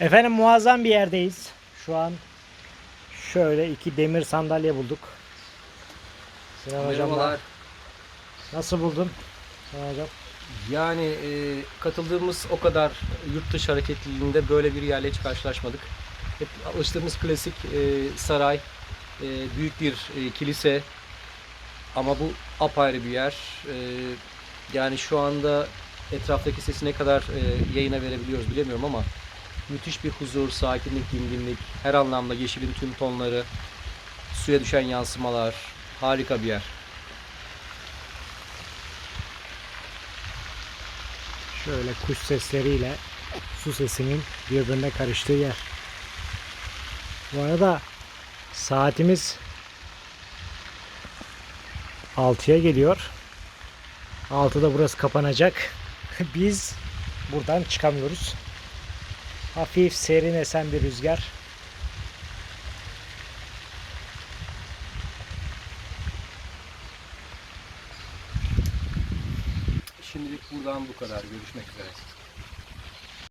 Efendim muazzam bir yerdeyiz. Şu an şöyle iki demir sandalye bulduk. Sinan hocam Merhabalar. nasıl buldun? Sinan hocam. Yani e, katıldığımız o kadar yurt dışı hareketliliğinde böyle bir yerle hiç karşılaşmadık. Hep alıştığımız klasik e, saray, e, büyük bir e, kilise ama bu apayrı bir yer. E, yani şu anda etraftaki sesi ne kadar e, yayına verebiliyoruz bilemiyorum ama müthiş bir huzur, sakinlik, dinginlik, her anlamda yeşilin tüm tonları, suya düşen yansımalar, harika bir yer. Şöyle kuş sesleriyle su sesinin birbirine karıştığı yer. Bu arada saatimiz 6'ya geliyor. 6'da burası kapanacak. Biz buradan çıkamıyoruz. Hafif serin esen bir rüzgar. Şimdilik buradan bu kadar. Görüşmek üzere.